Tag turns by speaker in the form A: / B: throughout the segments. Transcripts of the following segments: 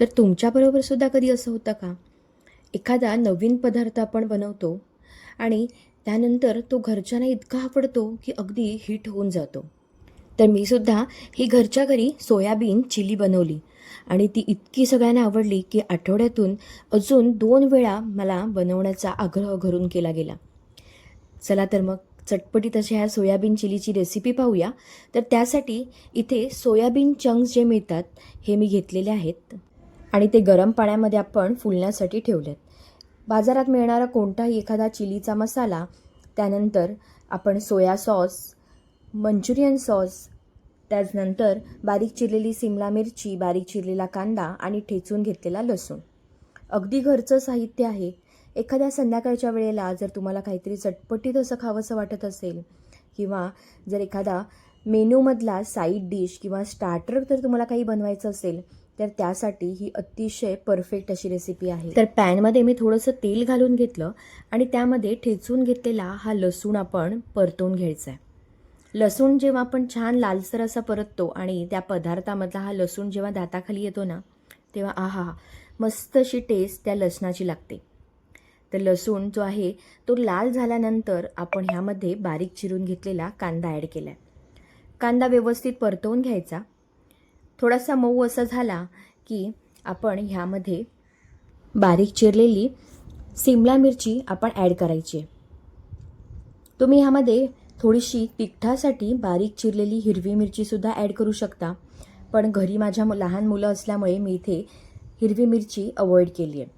A: तर तुमच्याबरोबर सुद्धा कधी असं होतं का? एखादा नवीन पदार्थ आपण बनवतो आणि त्यानंतर तो घरच्यांना इतका आवडतो की अगदी हिट होऊन जातो. तर मी सुद्धा ही घरच्या घरी सोयाबीन चिली बनवली आणि ती इतकी सगळ्यांना आवडली की आठवड्यातून अजून दोन वेळा मला बनवण्याचा आग्रह घरून केला गेला. चला तर मग चटपटीत अशा ह्या सोयाबीन चिलीची रेसिपी पाहूया. तर त्यासाठी इथे सोयाबीन चंक्स जे मिळतात हे मी घेतलेले आहेत. आणि ते गरम पाण्यामध्ये आपण फुलण्यासाठी ठेवलेत. बाजारात मिळणारा कोणताही एखादा चिलीचा मसाला त्यानंतर आपण सोया सॉस मंचुरियन सॉस त्याचनंतर बारीक चिरलेली सिमला मिरची बारीक चिरलेला कांदा आणि ठेचून घेतलेला लसूण. अगदी घरचं साहित्य आहे. एखाद्या संध्याकाळच्या वेळेला जर तुम्हाला काहीतरी चटपटीत असं खावंसं वाटत असेल किंवा जर एखादा मेनूमधला साईड डिश किंवा स्टार्टर जर तुम्हाला काही बनवायचं असेल तर त्यासाठी ही अतिशय परफेक्ट अशी रेसिपी आहे. तर पॅनमध्ये मी थोडंसं तेल घालून घेतलं आणि त्यामध्ये ठेचून घेतलेला हा लसूण आपण परतून घ्यायचा आहे. लसूण जेव्हा आपण छान लालसर असा परततो आणि त्या पदार्थामधला हा लसूण जेव्हा दाताखाली येतो ना तेव्हा आहा मस्त अशी टेस्ट त्या लसणाची लागते. तर लसूण जो आहे तो लाल झाल्यानंतर आपण ह्यामध्ये बारीक चिरून घेतलेला कांदा ॲड केला आहे कांदा व्यवस्थित परतवून घ्यायचा. थोडासा मऊ असा झाला की आपण ह्यामध्ये बारीक चिरलेली सिमला मिरची आपण ॲड करायची. आहे तुम्ही ह्यामध्ये थोडीशी तिखटासाठी बारीक चिरलेली हिरवी मिरचीसुद्धा ॲड करू शकता. पण घरी माझ्या लहान मुलं असल्यामुळे मी इथे हिरवी मिरची अवॉइड केली आहे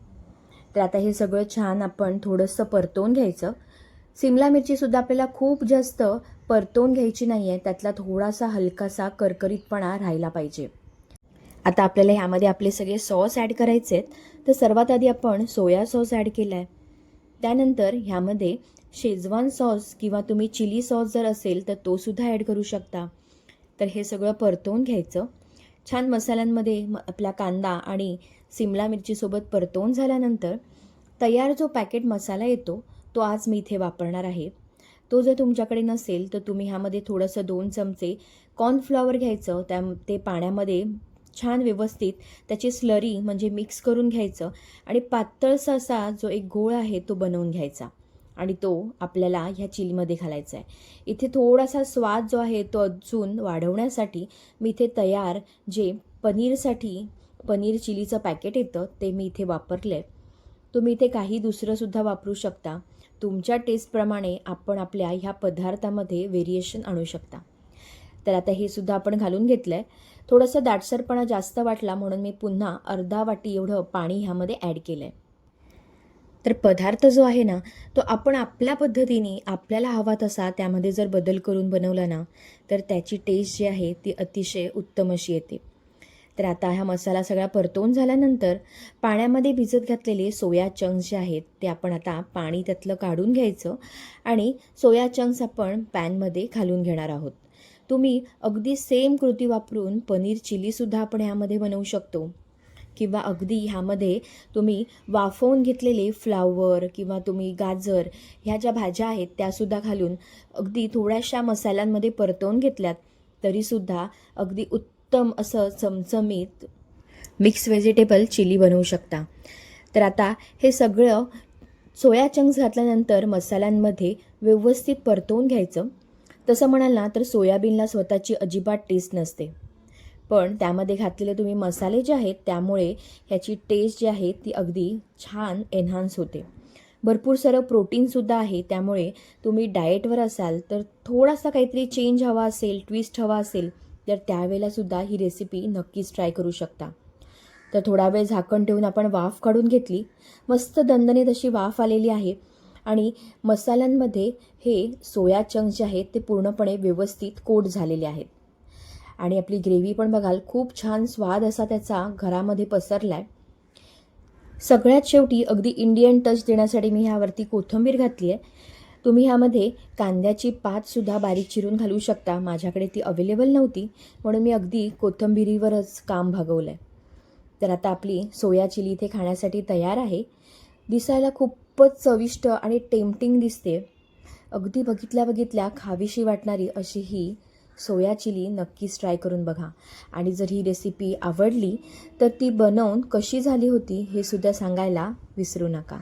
A: तर आता हे सगळं छान आपण थोडंसं परतवून घ्यायचं. सिमला मिरचीसुद्धा आपल्याला खूप जास्त परतवून घ्यायची नाही आहे त्यातला थोडासा हलकासा करकरीतपणा राहिला पाहिजे. आता आपल्याला ह्यामध्ये आपले सगळे सॉस ॲड करायचे आहेत. तर सर्वात आधी आपण सोया सॉस ॲड केला आहे त्यानंतर ह्यामध्ये शेजवान सॉस किंवा तुम्ही चिली सॉस जर असेल तर तोसुद्धा ॲड करू शकता. तर हे सगळं परतवून घ्यायचं. छान मसाल्यांमध्ये म आपला कांदा आणि सिमला मिरचीसोबत परतवून झाल्यानंतर तयार जो पॅकेट मसाला येतो तो आज मी इथे वापरणार आहे. तो जर तुमच्याकडे नसेल तर तुम्ही ह्यामध्ये थोडंसं दोन चमचे कॉर्नफ्लॉवर घ्यायचं त्या ते पाण्यामध्ये छान व्यवस्थित त्याची स्लरी म्हणजे मिक्स करून घ्यायचं आणि पातळसा असा जो एक गोळ आहे तो बनवून घ्यायचा आणि तो आपल्याला ह्या चिलीमध्ये घालायचा आहे. इथे थोडासा स्वाद जो आहे तो अजून वाढवण्यासाठी मी इथे तयार जे पनीरसाठी पनीर चिलीचं पॅकेट येतं ते मी इथे वापरलं आहे तुम्ही इथे काही दुसरंसुद्धा वापरू शकता. तुमच्या टेस्टप्रमाणे आपण आपल्या ह्या पदार्थामध्ये व्हेरिएशन आणू शकता. तर आता हे सुद्धा आपण घालून घेतलं आहे थोडंसं दाटसरपणा जास्त वाटला म्हणून मी पुन्हा अर्धा वाटी एवढं पाणी ह्यामध्ये ॲड केलं आहे तर पदार्थ जो आहे ना तो आपण आपल्या पद्धतीने आपल्याला हवा तसा त्यामध्ये जर बदल करून बनवला ना तर त्याची टेस्ट जी आहे ती अतिशय उत्तम अशी येते. तर आता हा मसाला सगळा परतवून झाल्यानंतर पाण्यामध्ये भिजत घातलेले सोया चंक्स जे आहेत ते आपण आता पाणी त्यातलं काढून घ्यायचं आणि सोया चंक्स आपण पॅनमध्ये घालून घेणार आहोत. तुम्ही अगदी सेम कृती वापरून पनीर चिलीसुद्धा आपण ह्यामध्ये बनवू शकतो. किंवा अगदी ह्यामध्ये तुम्ही वाफवून घेतलेले फ्लावर किंवा तुम्ही गाजर ह्या ज्या भाज्या आहेत त्यासुद्धा घालून अगदी थोड्याशा मसाल्यांमध्ये परतवून घेतल्यात तरीसुद्धा अगदी उत्तम असं चमचमीत मिक्स व्हेजिटेबल चिली बनवू शकता. तर आता हे सगळं सोया चंक्स घातल्यानंतर मसाल्यांमध्ये व्यवस्थित परतवून घ्यायचं. तसं म्हणाल ना तर सोयाबीनला स्वतःची अजिबात टेस्ट नसते. पण त्यामध्ये घातलेले तुम्ही मसाले जे आहेत त्यामुळे ह्याची टेस्ट जी आहे ती अगदी छान एन्हान्स होते. भरपूर सारं प्रोटीनसुद्धा आहे त्यामुळे तुम्ही डाएटवर असाल तर थोडासा काहीतरी चेंज हवा असेल ट्विस्ट हवा असेल तर त्यावेळेलासुद्धा ही रेसिपी नक्कीच ट्राय करू शकता. तर थोडा वेळ झाकण ठेवून आपण वाफ काढून घेतली. मस्त दणदणीत अशी वाफ आलेली आहे आणि मसाल्यांमध्ये हे सोया चंक्स जे आहेत ते पूर्णपणे व्यवस्थित कोट झालेले आहेत. आणि आपली ग्रेव्ही पण बघाल खूप छान स्वाद असा त्याचा घरामध्ये पसरला आहे सगळ्यात शेवटी अगदी इंडियन टच देण्यासाठी मी ह्यावरती कोथिंबीर घातली आहे तुम्ही ह्यामध्ये कांद्याची पातसुद्धा बारीक चिरून घालू शकता. माझ्याकडे ती अवेलेबल नव्हती म्हणून मी अगदी कोथिंबिरीवरच काम भागवलं आहे तर आता आपली सोया चिली इथे खाण्यासाठी तयार आहे. दिसायला खूपच चविष्ट आणि टेम्पटिंग दिसते. अगदी बघितल्या बघितल्या खावीशी वाटणारी अशी ही सोया चिली नक्कीच ट्राय करून बघा. आणि जर ही रेसिपी आवडली तर ती बनवून कशी झाली होती हे सुद्धा सांगायला विसरू नका.